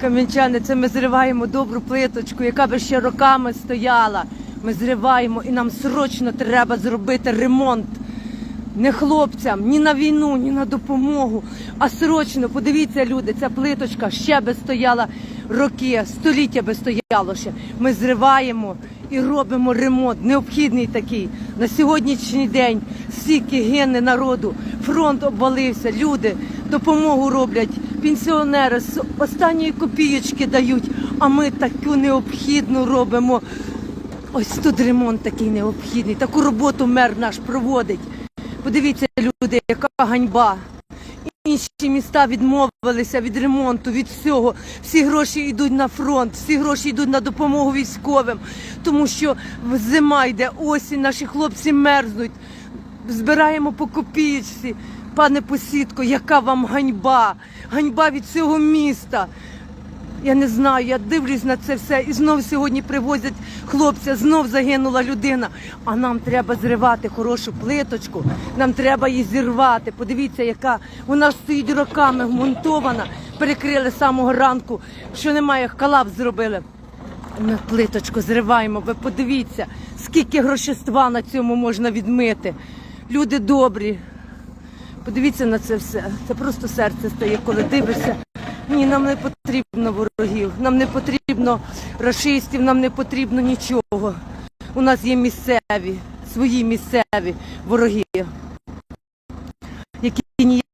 Кам'янчани, це ми зриваємо добру плиточку, яка би ще роками стояла. Ми зриваємо і нам срочно треба зробити ремонт. Не хлопцям, ні на війну, ні на допомогу. А срочно, подивіться, люди, ця плиточка ще би стояла роки, століття би стояло ще. Ми зриваємо і робимо ремонт, необхідний такий. На сьогоднішній день стільки гине народу, фронт обвалився, люди допомогу роблять, пенсіонери з останньої копієчки дають, а ми таку необхідну робимо. Ось тут ремонт такий необхідний. Таку роботу мер наш проводить. Подивіться, люди, яка ганьба. Інші міста відмовилися від ремонту, від всього. Всі гроші йдуть на фронт, всі гроші йдуть на допомогу військовим, тому що зима йде, осінь, наші хлопці мерзнуть. Збираємо по копієчці. Пане посідко, яка вам ганьба? Ганьба від цього міста. Я не знаю, я дивлюсь на це все і знов сьогодні привозять хлопця, знов загинула людина. А нам треба зривати хорошу плиточку, нам треба її зірвати. Подивіться, яка вона стоїть роками вмонтована, перекрили самого ранку, що немає, колапс зробили. Ми плиточку зриваємо, ви подивіться, скільки грошества на цьому можна відмити. Люди добрі. Подивіться на це все. Це просто серце стає, коли дивишся. Ні, нам не потрібно ворогів, нам не потрібно расистів, нам не потрібно нічого. У нас є місцеві, свої місцеві вороги, які ніяк